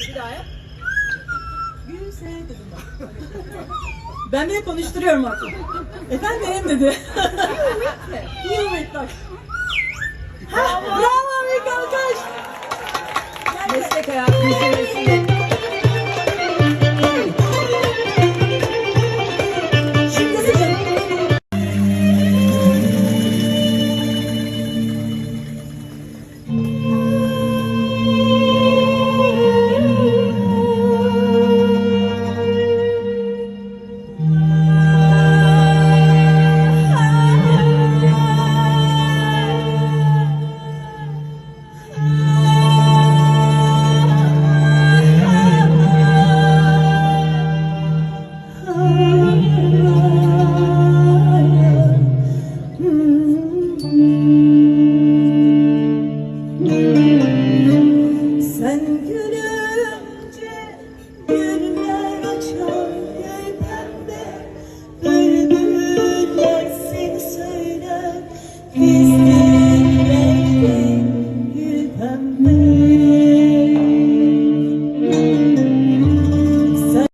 Bir daha yap. Gülse dedim bak. Ben de konuşturuyorum artık. Efendim dedi. Bak. Ha, bravo alkış. Meslek hayatının Peace.